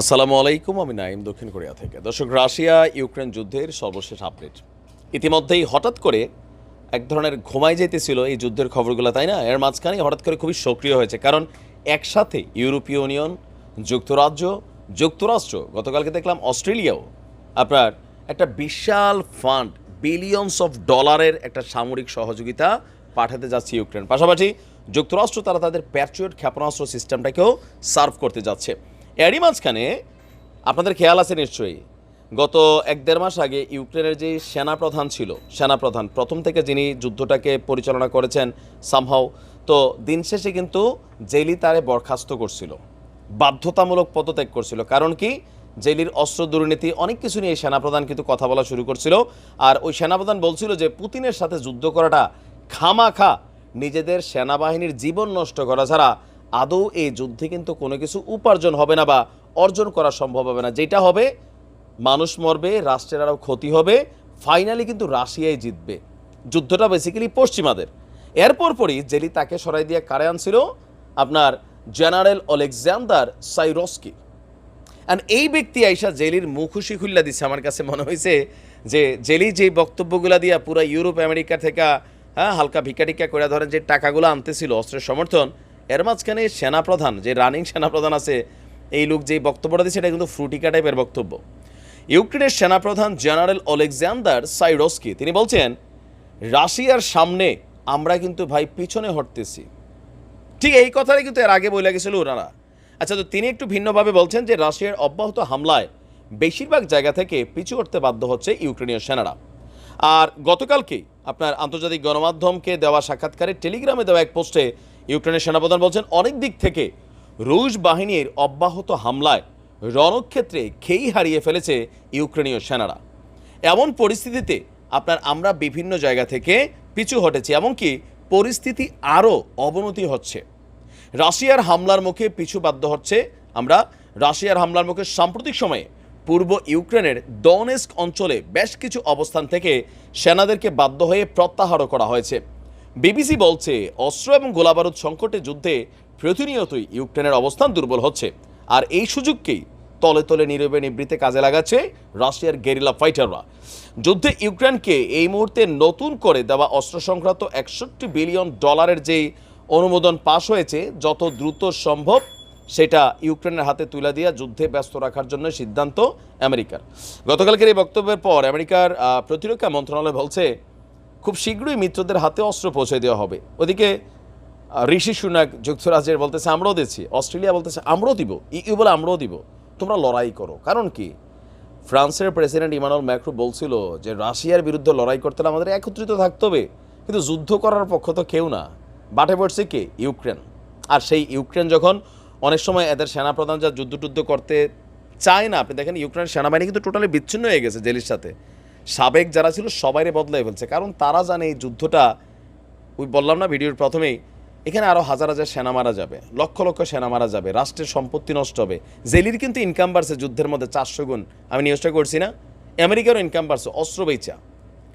আসসালামু আলাইকুম, আমি নাইম দক্ষিণ কোরিয়া থেকে। দর্শক, রাশিয়া ইউক্রেন যুদ্ধের সর্বশেষ আপডেট। ইতিমধ্যেই হঠাৎ করে এক ধরনের ঘুমাই যেতেছিল এই যুদ্ধের খবরগুলো, তাই না? এর মাঝখানে হঠাৎ করে খুবই সক্রিয় হয়েছে, কারণ একসাথে ইউরোপীয় ইউনিয়ন, যুক্তরাজ্য, যুক্তরাষ্ট্র, গতকালকে দেখলাম অস্ট্রেলিয়াও আপনার একটা বিশাল ফান্ড বিলিয়নস অফ ডলারের একটা সামরিক সহযোগিতা পাঠাতে যাচ্ছে ইউক্রেন। পাশাপাশি যুক্তরাষ্ট্র তারা তাদের প্যাট্রিয়ট ক্ষেপণাস্ত্র সিস্টেমটাকেও সার্ভ করতে যাচ্ছে। এরই মাঝখানে আপনাদের খেয়াল আছে নিশ্চয়ই, গত এক দেড় মাস আগে ইউক্রেনের যে সেনাপ্রধান ছিল, সেনাপ্রধান, প্রথম থেকে যিনি যুদ্ধটাকে পরিচালনা করেছেন সামহাও তো দিন শেষে কিন্তু জেলি তারে বরখাস্ত করছিল, বাধ্যতামূলক পদত্যাগ করছিল। কারণ কি? জেলির অস্ত্র দুর্নীতি, অনেক কিছু নিয়ে সেনাপ্রধান কিন্তু কথা বলা শুরু করছিল। আর ওই সেনাপ্রধান বলছিল যে, পুতিনের সাথে যুদ্ধ করাটা খামাখা, নিজেদের সেনাবাহিনীর জীবন নষ্ট করা ছাড়া আদৌ এই যুদ্ধে কিন্তু কোনো কিছু উপার্জন হবে না বা অর্জন করা সম্ভব হবে না। যেটা হবে, মানুষ মরবে, রাষ্ট্রের আরও ক্ষতি হবে ফাইনালি কিন্তু রাশিয়াই জিতবে। যুদ্ধটা বেসিক্যালি পশ্চিমাদের। এরপর পরই জেলি তাকে সরাই দিয়ে কারে আনছিল? আপনার জেনারেল অলেকজান্ডার সাইরস্কি। অ্যান্ড এই ব্যক্তি আইসা জেলির মুখুশি খুল্লা দিচ্ছে আমার কাছে মনে হয়েছে যে জেলি যে বক্তব্যগুলা দিয়া পুরো ইউরোপ, আমেরিকা থেকে হ্যাঁ হালকা ভিক্ষা টিক্কা করে ধরেন যে টাকাগুলো আনতেছিল, অস্ত্রের সমর্থন এর মাঝখানে সেনাপ্রধান, যে রানিং সেনাপ্রধান আছে, এই লোক যে বক্তব্যটা দিচ্ছে এটা কিন্তু ফ্রুটিকা টাইপের বক্তব্য। ইউক্রেনের সেনাপ্রধান জেনারেল অলেকজান্ডার সাইরস্কি, তিনি বলছেন, রাশিয়ার সামনে আমরা কিন্তু ভাই পিছনে হটতেছি। ঠিক এই কথাটাই কিন্তু এর আগে বলে গেছিল ওনারা। আচ্ছা তো তিনি একটু ভিন্নভাবে বলছেন যে, রাশিয়ার অব্যাহত হামলায় বেশিরভাগ জায়গা থেকে পিছু উঠতে বাধ্য হচ্ছে ইউক্রেনীয় সেনারা। আর গতকালকে আপনার আন্তর্জাতিক গণমাধ্যমকে দেওয়া সাক্ষাৎকারে টেলিগ্রামে দেওয়া এক পোস্টে ইউক্রেনের সেনাপ্রধান বলছেন, অনেক দিক থেকে রুশ বাহিনীর অব্যাহত হামলায় রণক্ষেত্রে খেই হারিয়ে ফেলেছে ইউক্রেনীয় সেনারা। এমন পরিস্থিতিতে আপনার আমরা বিভিন্ন জায়গা থেকে পিছু হটেছি, এমনকি পরিস্থিতি আরও অবনতি হচ্ছে। রাশিয়ার হামলার মুখে পিছু বাধ্য হচ্ছে আমরা। রাশিয়ার হামলার মুখে সাম্প্রতিক সময়ে পূর্ব ইউক্রেনের ডনেস্ক অঞ্চলে বেশ কিছু অবস্থান থেকে সেনাদেরকে বাধ্য হয়ে প্রত্যাহারও করা হয়েছে। বিবিসি বলছে, অস্ত্র এবং গোলাবারুদ সংকটে যুদ্ধে প্রতিনিয়তই ইউক্রেনের অবস্থান দুর্বল হচ্ছে। আর এই সুযোগকেই তলে তলে নীরবে নিবৃত্তে কাজে লাগাচ্ছে রাশিয়ার গেরিলা ফাইটাররা। যুদ্ধে ইউক্রেনকে এই মুহূর্তে নতুন করে দেওয়া অস্ত্র সংক্রান্ত একষট্টি বিলিয়ন ডলারের যেই অনুমোদন পাশ হয়েছে, যত দ্রুত সম্ভব সেটা ইউক্রেনের হাতে তুলে দিয়ে যুদ্ধে ব্যস্ত রাখার জন্য সিদ্ধান্ত আমেরিকার। গতকালকের এই বক্তব্যের পর আমেরিকার প্রতিরক্ষা মন্ত্রণালয় বলছে খুব শীঘ্রই মিত্রদের হাতে অস্ত্র পৌঁছে দেওয়া হবে। ওদিকে ঋষি সুনাক যুক্তরাজ্যের বলতেছে, আমরাও দিচ্ছি। অস্ট্রেলিয়া বলতেছে, আমরাও দিব। ইউ বলে, আমরাও দিব। তোমরা লড়াই করো। কারণ কি? ফ্রান্সের প্রেসিডেন্ট ইমানুয়েল ম্যাক্রো বলছিল যে, রাশিয়ার বিরুদ্ধে লড়াই করতে হলে আমাদের একত্রিত থাকতে হবে। কিন্তু যুদ্ধ করার পক্ষ তো কেউ না। বাটে পড়ছে কে? ইউক্রেন। আর সেই ইউক্রেন যখন অনেক সময় এদের সেনাপ্রধান যা যুদ্ধ টুদ্ধ করতে চায় না, আপনি দেখেন ইউক্রেনের সেনাবাহিনী কিন্তু টোটালি বিচ্ছিন্ন হয়ে গেছে জেলির সাথে। সাবেক যারা ছিল সবাইরে বদলাই ফেলছে। কারণ তারা জানে এই যুদ্ধটা, ওই বললাম না ভিডিওর প্রথমেই, এখানে আরও হাজার হাজার সেনা মারা যাবে, লক্ষ লক্ষ সেনা মারা যাবে, রাষ্ট্রের সম্পত্তি নষ্ট হবে। জেলির কিন্তু ইনকাম বাড়ছে যুদ্ধের মধ্যে চারশো গুণ। আমি নিউজটা করছি না। আমেরিকারও ইনকাম বাড়ছে, অস্ত্র বেচা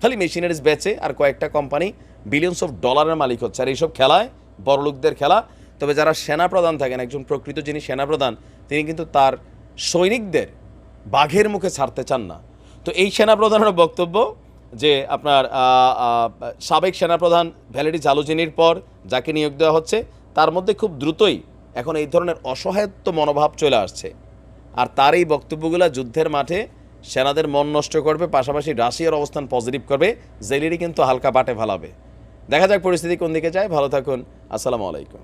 খালি মেশিনারিজ বেচে আর কয়েকটা কোম্পানি বিলিয়নস অফ ডলারের মালিক হচ্ছে। আর এইসব খেলায় বড়লোকদের খেলা। তবে যারা সেনাপ্রধান থাকেন, একজন প্রকৃত যিনি সেনাপ্রধান তিনি কিন্তু তার সৈনিকদের বাঘের মুখে ছাড়তে চান না। তো এই সেনাপ্রধানের বক্তব্য যে আপনার সাবেক সেনাপ্রধান ভ্যালেরি জালুজিনির পর যাকে নিয়োগ দেওয়া হচ্ছে, তার মধ্যে খুব দ্রুতই এখন এই ধরনের অসহায়ত্ব মনোভাব চলে আসছে। আর তার এই বক্তব্যগুলো যুদ্ধের মাঠে সেনাদের মন নষ্ট করবে, পাশাপাশি রাশিয়ার অবস্থান পজিটিভ করবে জেলিরি কিন্তু হালকা বাটে ফালাবে দেখা যাক পরিস্থিতি কোন দিকে যায়। ভালো থাকুন। আসসালামু আলাইকুম।